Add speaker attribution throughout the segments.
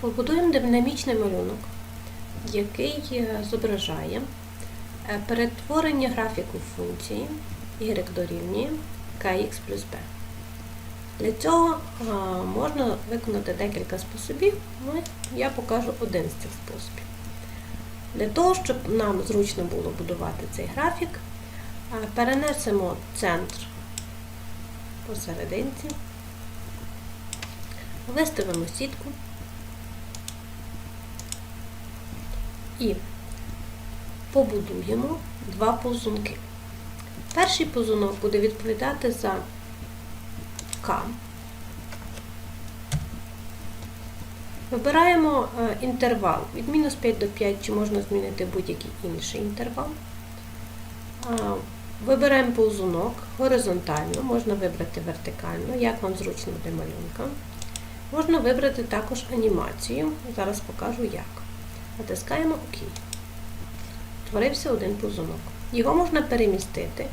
Speaker 1: Побудуємо динамічний малюнок, який е, зображає е, перетворення графіку функції y дорівнює kx плюс b. Для цього е, можна виконати декілька способів, ну, я покажу один з цих способів. Для того, щоб нам зручно було будувати цей графік, перенесемо центр посерединці, виставимо сітку і побудуємо два ползунки. Перший ползунок буде відповідати за К. Вибираємо е, інтервал від мінус 5 до 5, чи можна змінити будь-який інший інтервал. Е, Вибираємо ползунок горизонтально, можна вибрати вертикально, як вам зручно для малюнка. Можна вибрати також анімацію, зараз покажу як. Натискаємо ОК. Творився один ползунок. Його можна перемістити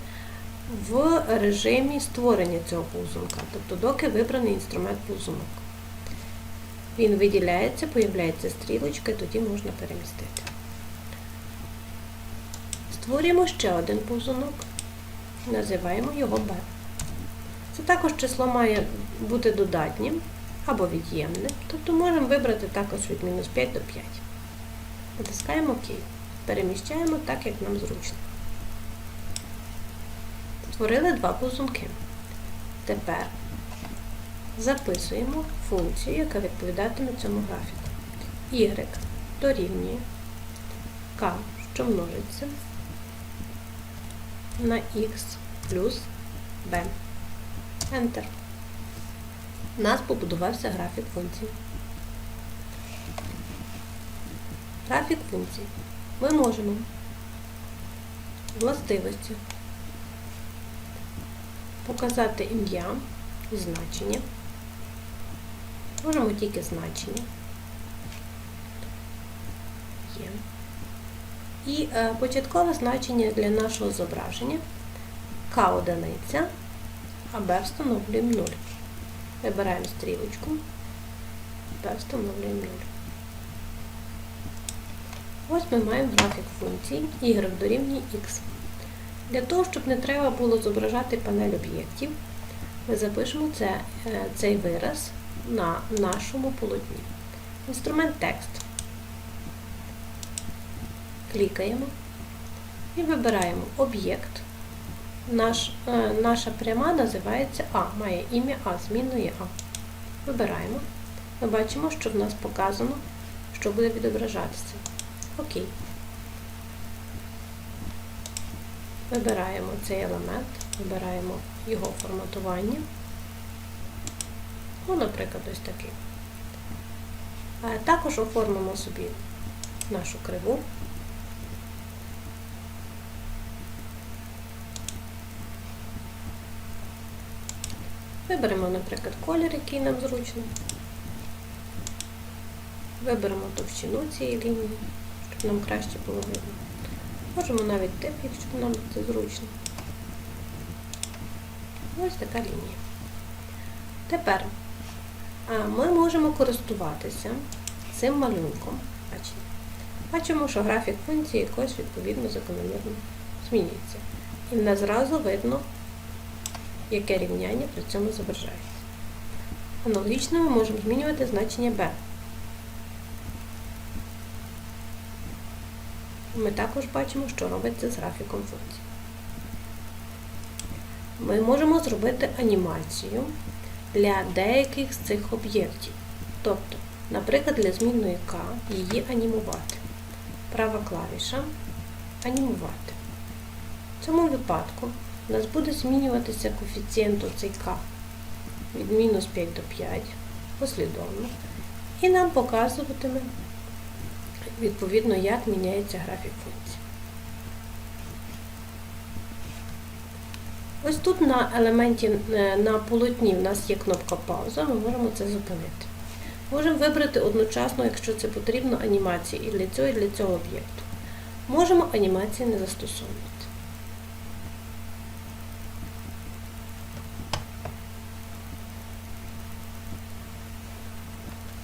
Speaker 1: в режимі створення цього ползунка, тобто доки вибраний інструмент ползунок. Він виділяється, появляється стрілочка, тоді можна перемістити. Створюємо ще один повзунок, називаємо його b. Це також число має бути додатнім або від'ємним, тобто можемо вибрати також від мінус 5 до 5. Натискаємо ОК. Переміщаємо так, як нам зручно. Створили два повзунки. Тепер записуємо функцію, яка відповідатиме цьому графіку. y дорівнює k, що множиться на x плюс b. Enter. У нас побудувався графік функції. Графік функції. Ми можемо властивості показати ім'я і значення. Можемо тільки значення. Є. І е, початкове значення для нашого зображення К одиниця, а Б встановлюємо 0. Вибираємо стрілочку, Б встановлюємо 0. Ось ми маємо графік функції y дорівнює x. Для того, щоб не треба було зображати панель об'єктів, ми запишемо це, е, цей вираз на нашому полотні. Інструмент текст. Клікаємо і вибираємо об'єкт. Наш, е, наша пряма називається А, має ім'я А, змінної А. Вибираємо. Ми бачимо, що в нас показано, що буде відображатися. Окей. Вибираємо цей елемент, вибираємо його форматування. Ну, наприклад, ось такий. Також оформимо собі нашу криву. Виберемо, наприклад, колір, який нам зручно. Виберемо товщину цієї лінії, щоб нам краще було видно. Можемо навіть тип, якщо нам це зручно. Ось така лінія. Тепер ми можемо користуватися цим малюнком. Бачимо, що графік функції якось відповідно закономірно змінюється. І в нас зразу видно, яке рівняння при цьому зображається. Аналогічно ми можемо змінювати значення b. Ми також бачимо, що робиться з графіком функції. Ми можемо зробити анімацію для деяких з цих об'єктів. Тобто, наприклад, для змінної К її анімувати. Права клавіша анімувати. В цьому випадку у нас буде змінюватися коефіцієнт цей К від мінус 5 до 5 послідовно. І нам показуватиме відповідно, як міняється графік функції. Ось тут на елементі е, на полотні в нас є кнопка пауза, ми можемо це зупинити. Можемо вибрати одночасно, якщо це потрібно, анімації і для цього, і для цього об'єкту. Можемо анімації не застосовувати.